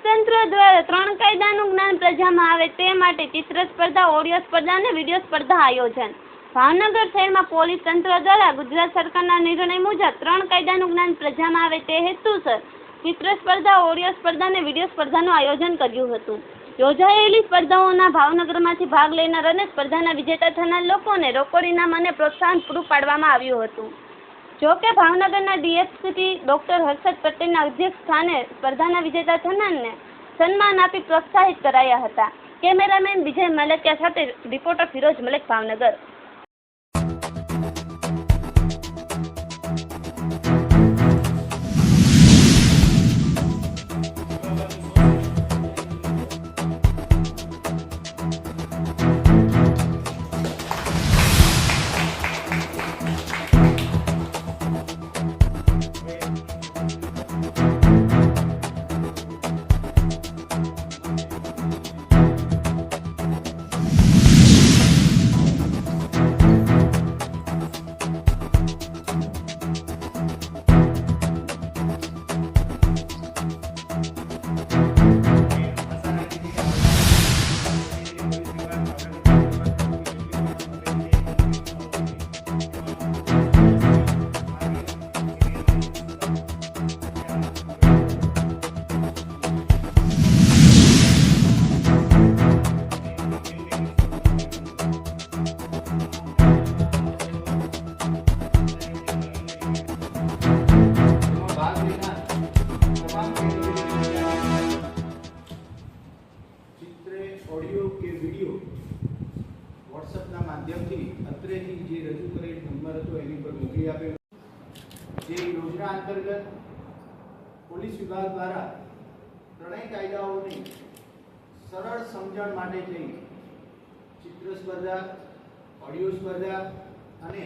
તંત્ર દ્વારા ત્રણ કાયદાનું જ્ઞાન પ્રજામાં આવે તે માટે ચિત્ર સ્પર્ધા, ઓડિયો સ્પર્ધા અને વીડિયો સ્પર્ધા આયોજન. ભાવનગર શહેરમાં પોલીસ તંત્ર દ્વારા ગુજરાત સરકારના નિર્ણય મુજબ ત્રણ કાયદાનું જ્ઞાન પ્રજામાં આવે તે હેતુસર ચિત્ર સ્પર્ધા, ઓડિયો સ્પર્ધા અને વીડિયો સ્પર્ધાનું આયોજન કર્યું હતું. યોજાયેલી સ્પર્ધાઓના ભાવનગરમાંથી ભાગ લેનાર અને સ્પર્ધાના વિજેતા થનાર લોકોને રોકડ ઇનામ અને પ્રોત્સાહન પૂરું પાડવામાં આવ્યું હતું. જો કે ભાવનગરના ડીએસપી ડોક્ટર હર્ષદ પટેલના અધ્યક્ષ સ્થાને સ્પર્ધાના વિજેતા થનારને સન્માન આપી પ્રોત્સાહિત કરાયા હતા. કેમેરામેન વિજય મલેકિયા સાથે રિપોર્ટર ફિરોજ મલેક, ભાવનગર. વીડિયો વોટ્સઅપના માધ્યમથી અત્રેથી જે રજૂ કરેલ નંબર હતો એની પર મોકલી આપ્યો. જે યોજના અંતર્ગત પોલીસ વિભાગ દ્વારા ત્રણેય કાયદાઓની સરળ સમજણ માટે થઈ ચિત્ર સ્પર્ધા, ઓડિયો સ્પર્ધા અને